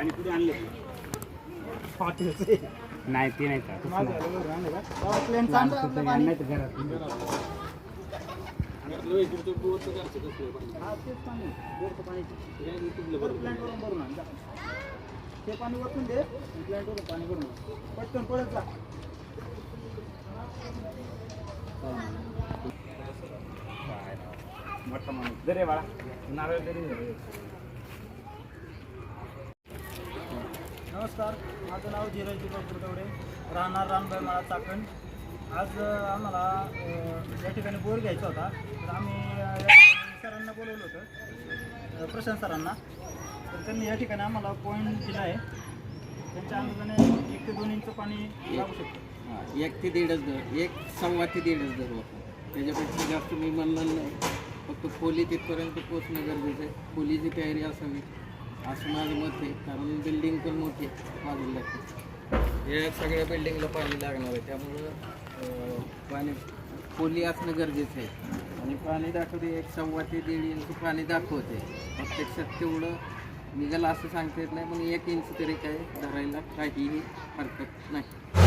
पाणी कुठून आणलं. नाही ते नाही पाणी. नाही तर घरात. ते पाणी वरतून दे प्लॅन्टवरून पाणी भरून आण. पटकन पळत जा मोठा माणूस दे रे बाळा नारळ तरी नमस्कार माझं नाव धीरज दीपक कुरदवडे राहणार रामबाई माळा चाकण. आज आम्हाला या ठिकाणी बोर घ्यायचा होता. तर आम्ही सरांना बोलवलं होतं. प्रशांत सरांना. तर त्यांनी या ठिकाणी आम्हाला पॉईंट दिला आहे. त्यांच्या अंदाजाने एक ते दोन इंच पाणी लागू शकतं. एक ते दीडच दर एक सव्वा ते दीडच दर त्याच्यापेक्षा जास्त मी म्हणणार नाही. फक्त खोली तिथपर्यंत पोचणं गरजेचं आहे. खोलीची तयारी असावी. असं माझं मत आहे कारण बिल्डिंग पण मोठी आहे लागते या सगळ्या बिल्डिंगला पाणी लागणार आहे त्यामुळं पाणी खोली असणं गरजेचं आहे. आणि पाणी दाखवते एक सव्वा ते दीड इंच पाणी दाखवते. प्रत्यक्षात तेवढं निघालं असं सांगता येत नाही पण एक इंच तरी काय धरायला काहीही हरकत नाही.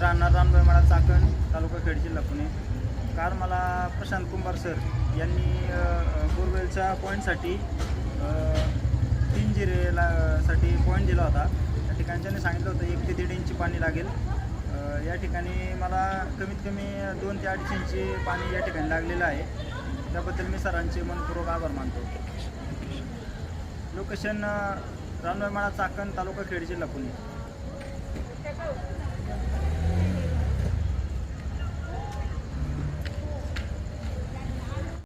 राहणार रामबाई मला चाकण तालुका खेड जिल्हा पुणे. कार मला प्रशांत कुंभार सर यांनी बोरवेलच्या पॉईंटसाठी तीन जिरेला साठी पॉईंट दिला होता. त्या ठिकाणी त्यांनी सांगितलं होतं एक ते दीड इंची पाणी लागेल. या ठिकाणी मला कमीत कमी दोन ते अडीच इंची पाणी या ठिकाणी लागलेलं आहे. त्याबद्दल मी सरांचे मनपूर्वक आभार मानतो. लोकेशन रानबाई माळा चाकण तालुका खेड जिल्हा पुणे.